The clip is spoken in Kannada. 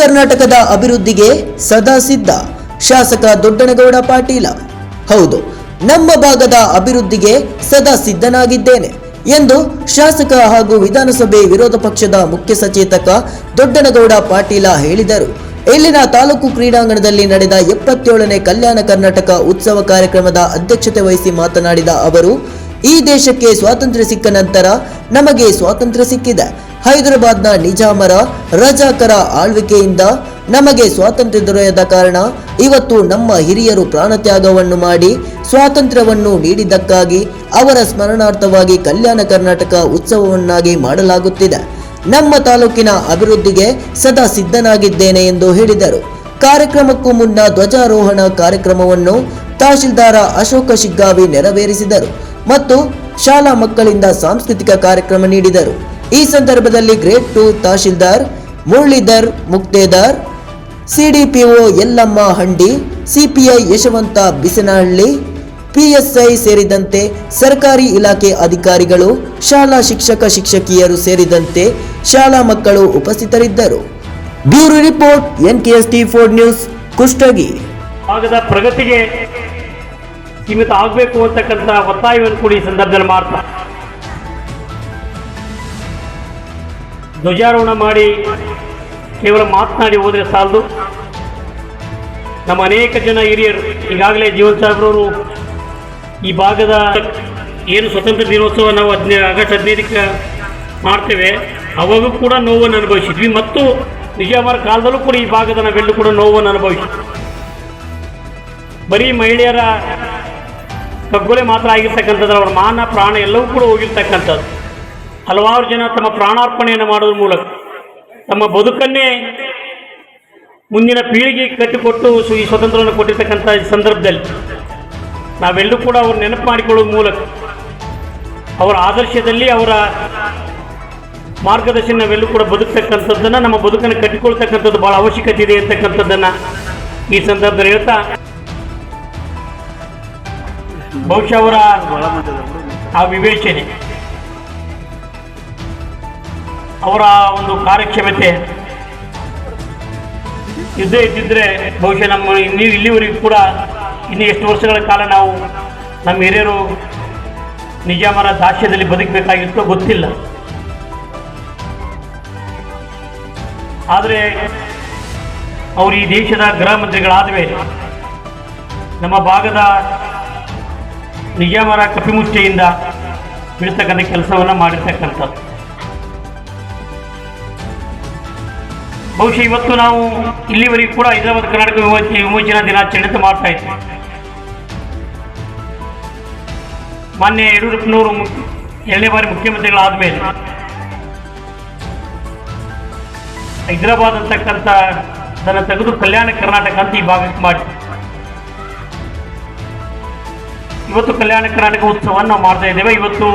ಕರ್ನಾಟಕದ ಅಭಿವೃದ್ಧಿಗೆ ಸದಾ ಸಿದ್ಧ. ಶಾಸಕ ದೊಡ್ಡನಗೌಡ ಪಾಟೀಲ, ಹೌದು, ನಮ್ಮ ಭಾಗದ ಅಭಿವೃದ್ಧಿಗೆ ಸದಾ ಸಿದ್ಧನಾಗಿದ್ದೇನೆ ಎಂದು ಶಾಸಕ ಹಾಗೂ ವಿಧಾನಸಭೆ ವಿರೋಧ ಪಕ್ಷದ ಮುಖ್ಯ ಸಚೇತಕ ದೊಡ್ಡನಗೌಡ ಪಾಟೀಲ ಹೇಳಿದರು. ಇಲ್ಲಿನ ತಾಲೂಕು ಕ್ರೀಡಾಂಗಣದಲ್ಲಿ ನಡೆದ ಎಪ್ಪತ್ತೇಳನೇ ಕಲ್ಯಾಣ ಕರ್ನಾಟಕ ಉತ್ಸವ ಕಾರ್ಯಕ್ರಮದ ಅಧ್ಯಕ್ಷತೆ ವಹಿಸಿ ಮಾತನಾಡಿದ ಅವರು ಈ ದೇಶಕ್ಕೆ ಸ್ವಾತಂತ್ರ್ಯ ಸಿಕ್ಕ ನಂತರ ನಮಗೆ ಸ್ವಾತಂತ್ರ್ಯ ಸಿಕ್ಕಿದೆ. ಹೈದರಾಬಾದ್ನ ನಿಜಾಮರ ರಜಾಕರ ಆಳ್ವಿಕೆಯಿಂದ ನಮಗೆ ಸ್ವಾತಂತ್ರ್ಯ ದೊರೆಯದ ಕಾರಣ ಇವತ್ತು ನಮ್ಮ ಹಿರಿಯರು ಪ್ರಾಣತ್ಯಾಗವನ್ನು ಮಾಡಿ ಸ್ವಾತಂತ್ರ್ಯವನ್ನು ನೀಡಿದ್ದಕ್ಕಾಗಿ ಅವರ ಸ್ಮರಣಾರ್ಥವಾಗಿ ಕಲ್ಯಾಣ ಕರ್ನಾಟಕ ಉತ್ಸವವನ್ನಾಗಿ ಮಾಡಲಾಗುತ್ತಿದೆ. ನಮ್ಮ ತಾಲೂಕಿನ ಅಭಿವೃದ್ಧಿಗೆ ಸದಾ ಸಿದ್ಧನಾಗಿದ್ದೇನೆ ಎಂದು ಹೇಳಿದರು. ಕಾರ್ಯಕ್ರಮಕ್ಕೂ ಮುನ್ನ ಧ್ವಜಾರೋಹಣ ಕಾರ್ಯಕ್ರಮವನ್ನು ತಹಶೀಲ್ದಾರ ಅಶೋಕ ಶಿಗ್ಗಾವಿ ನೆರವೇರಿಸಿದರು. ಮತ್ತು ಶಾಲಾ ಮಕ್ಕಳಿಂದ ಸಾಂಸ್ಕೃತಿಕ ಕಾರ್ಯಕ್ರಮ ನೀಡಿದರು. ಈ ಸಂದರ್ಭದಲ್ಲಿ grade two tahsildar Muralidhar, Muktedar CDPO Yallamma Handi CPI Yashwant Bisanahalli PSI ಸೇರಿದಂತೆ ಸರ್ಕಾರಿ ಇಲಾಖೆ ಅಧಿಕಾರಿಗಳು, ಶಾಲಾ ಶಿಕ್ಷಕ ಶಿಕ್ಷಕಿಯರು ಸೇರಿದಂತೆ ಶಾಲಾ ಮಕ್ಕಳು ಉಪಸ್ಥಿತರಿದ್ದರು. Bureau report, N KS T four news, Kushtagi. ಭಾಗದ ಪ್ರಗತಿಗೆ ಸೀಮಿತ ಆಗಬೇಕು ಅಂತಕ್ಕಂಥ ಒತ್ತಾಯವನ್ನು ಕೂಡ ಈ ಸಂದರ್ಭದಲ್ಲಿ ಮಾಡ್ತಾ ಧ್ವಜಾರೋಹಣ ಮಾಡಿ ಕೇವಲ ಮಾತನಾಡಿ ಹೋದರೆ ಸಾಲದು. ನಮ್ಮ ಅನೇಕ ಜನ ಹಿರಿಯರು ಈಗಾಗಲೇ ಜೀವನ್ ಸಾಹೇಬ್ರವರು ಈ ಭಾಗದ ಏನು ಸ್ವತಂತ್ರ ದಿನೋತ್ಸವ ನಾವು ಹದಿನೈದು ಆಗಸ್ಟ್ ಹದಿನೈದಕ್ಕೆ ಮಾಡ್ತೇವೆ. ಅವಾಗೂ ಕೂಡ ನೋವನ್ನು ಅನುಭವಿಸಿದ್ವಿ. ಮತ್ತು ನಿಜಾಮರ ಕಾಲದಲ್ಲೂ ಕೂಡ ಈ ಭಾಗದ ನಾವೆಲ್ಲೂ ಕೂಡ ನೋವನ್ನು ಅನುಭವಿಸಿದ್ವಿ. ಬರೀ ಮಹಿಳೆಯರ ಕಗ್ಗೊಲೆ ಮಾತ್ರ ಆಗಿರ್ತಕ್ಕಂಥದ್ದು, ಅವರ ಮಾನ, ಪ್ರಾಣ ಎಲ್ಲವೂ ಕೂಡ ಹೋಗಿರ್ತಕ್ಕಂಥದ್ದು. ಹಲವಾರು ಜನ ತಮ್ಮ ಪ್ರಾಣಾರ್ಪಣೆಯನ್ನು ಮಾಡೋದ್ರ ಮೂಲಕ, ತಮ್ಮ ಬದುಕನ್ನೇ ಮುಂದಿನ ಪೀಳಿಗೆ ಕಟ್ಟಿಕೊಟ್ಟು ಈ ಸ್ವತಂತ್ರವನ್ನು ಕೊಟ್ಟಿರ್ತಕ್ಕಂಥ ಸಂದರ್ಭದಲ್ಲಿ, ನಾವೆಲ್ಲರೂ ಕೂಡ ಅವ್ರು ನೆನಪು ಮಾಡಿಕೊಳ್ಳೋದ್ರ ಮೂಲಕ, ಅವರ ಆದರ್ಶದಲ್ಲಿ ಅವರ ಮಾರ್ಗದರ್ಶನ ನಾವೆಲ್ಲೂ ಕೂಡ ಬದುಕ್ತಕ್ಕಂಥದ್ದನ್ನು, ನಮ್ಮ ಬದುಕನ್ನು ಕಟ್ಟಿಕೊಳ್ತಕ್ಕಂಥದ್ದು ಭಾಳ ಅವಶ್ಯಕತೆ ಇದೆ ಅಂತಕ್ಕಂಥದ್ದನ್ನು ಈ ಸಂದರ್ಭದಲ್ಲಿ ಹೇಳ್ತಾ ಬಹುಶಃ ಅವರ ಆ ವಿವೇಚನೆ, ಅವರ ಒಂದು ಕಾರ್ಯಕ್ಷಮತೆ ಇದ್ದೇ ಇದ್ದಿದ್ರೆ ಬಹುಶಃ ನಮ್ಮ ನೀವು ಇಲ್ಲಿವರೆಗೂ ಕೂಡ ಇನ್ನು ಎಷ್ಟು ವರ್ಷಗಳ ಕಾಲ ನಾವು ನಮ್ಮ ಹಿರಿಯರು ನಿಜಾಮರ ದಾಸ್ಯದಲ್ಲಿ ಬದುಕಬೇಕಾಗಿತ್ತೋ ಗೊತ್ತಿಲ್ಲ. ಆದರೆ ಅವರು ಈ ದೇಶದ ಗೃಹ ಮಂತ್ರಿಗಳಾದ ಮೇಲೆ ನಮ್ಮ ಭಾಗದ ನಿಜಾಮರ ಕಪಿಮುಷ್ಟಿಯಿಂದ ಬೀಳ್ತಕ್ಕಂಥ ಕೆಲಸವನ್ನು ಮಾಡಿರ್ತಕ್ಕಂಥದ್ದು. ಬಹುಶಃ ಇವತ್ತು ನಾವು ಇಲ್ಲಿವರೆಗೂ ಕೂಡ ಹೈದರಾಬಾದ್ ಕರ್ನಾಟಕ ವಿಮೋಚನೆ ವಿಮೋಚನಾ ದಿನಾಚರಣೆ ಮಾಡ್ತಾ ಇದ್ವಿ. ಮಾನ್ಯ ಯಡಿಯೂರಪ್ಪನವರು ಎರಡನೇ ಬಾರಿ ಮುಖ್ಯಮಂತ್ರಿಗಳಾದ ಮೇಲೆ ಹೈದರಾಬಾದ್ ಅಂತಕ್ಕಂಥ ಅದನ್ನು ತೆಗೆದು ಕಲ್ಯಾಣ ಕರ್ನಾಟಕ ಅಂತ ಈ ಭಾಗಕ್ಕೆ ಮಾಡಿ ಇವತ್ತು ಕಲ್ಯಾಣ ಕರ್ನಾಟಕ ಉತ್ಸವವನ್ನು ನಾವು ಮಾಡ್ತಾ ಇದ್ದೇವೆ. ಇವತ್ತು